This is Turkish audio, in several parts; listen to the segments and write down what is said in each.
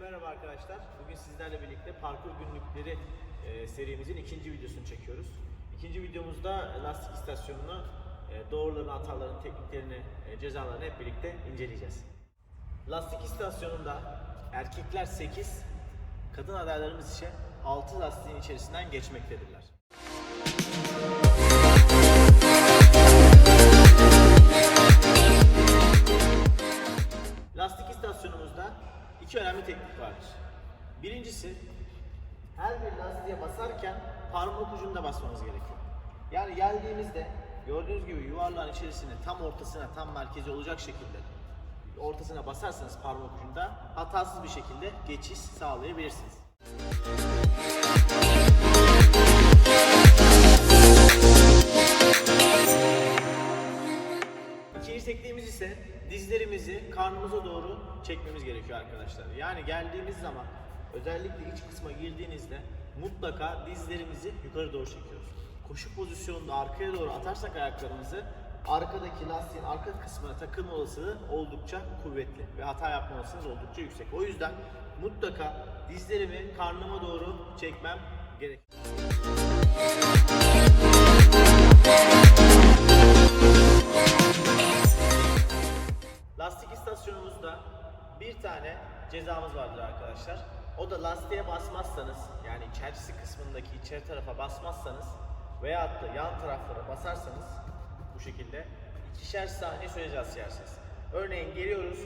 merhaba arkadaşlar. Bugün sizlerle birlikte parkur günlükleri e, serimizin ikinci videosunu çekiyoruz. İkinci videomuzda lastik istasyonunu, e, doğrularını, tekniklerini, e, cezalarını hep birlikte inceleyeceğiz. Lastik istasyonunda erkekler 8, kadın adaylarımız ise 6 lastiğin içerisinden geçmektedirler. İki önemli teknik vardır. Birincisi her bir lastiğe basarken parmak ucunda basmamız gerekiyor. Yani geldiğimizde gördüğünüz gibi yuvarlağın içerisine tam ortasına tam merkezi olacak şekilde ortasına basarsanız parmak ucunda hatasız bir şekilde geçiş sağlayabilirsiniz. İkinci tekniğimiz ise dizlerimizi karnımıza doğru çekmemiz gerekiyor arkadaşlar. Yani geldiğimiz zaman özellikle iç kısma girdiğinizde mutlaka dizlerimizi yukarı doğru çekiyoruz. Koşu pozisyonunda arkaya doğru atarsak ayaklarımızı arkadaki lastiğin arka kısmına takılma olasılığı oldukça kuvvetli ve hata yapma olasılığınız oldukça yüksek. O yüzden mutlaka dizlerimi karnıma doğru çekmem gerekiyor. Bir tane cezamız vardır arkadaşlar. O da lastiğe basmazsanız yani içerisi kısmındaki içeri tarafa basmazsanız veyahut da yan taraflara basarsanız bu şekilde ikişer saniye süre cezası yersiniz. Örneğin geliyoruz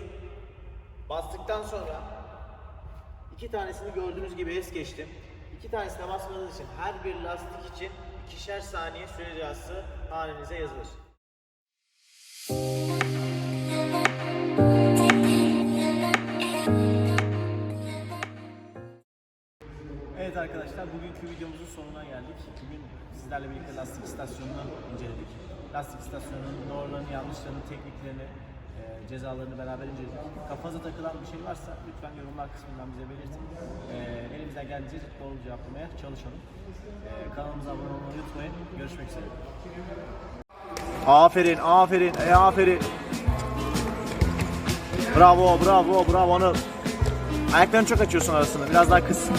bastıktan sonra iki tanesini gördüğünüz gibi es geçtim. İki tanesine basmadığınız için her bir lastik için ikişer saniye süre cezası hanenize yazılır. Arkadaşlar bugünkü videomuzun sonuna geldik. Bugün sizlerle birlikte lastik istasyonunu inceledik. Lastik istasyonunun doğrularını, yanlışlarını, tekniklerini, e, cezalarını beraber inceledik. Kafanıza takılan bir şey varsa lütfen yorumlar kısmından bize belirtin. E, elimizden geldiğince doğru cevaplamaya çalışalım. E, kanalımıza abone olmayı unutmayın. Görüşmek üzere. Aferin, aferin, e, aferin. Bravo, bravo, bravo Anıl. Ayaklarını çok açıyorsun arasında. Biraz daha kıs.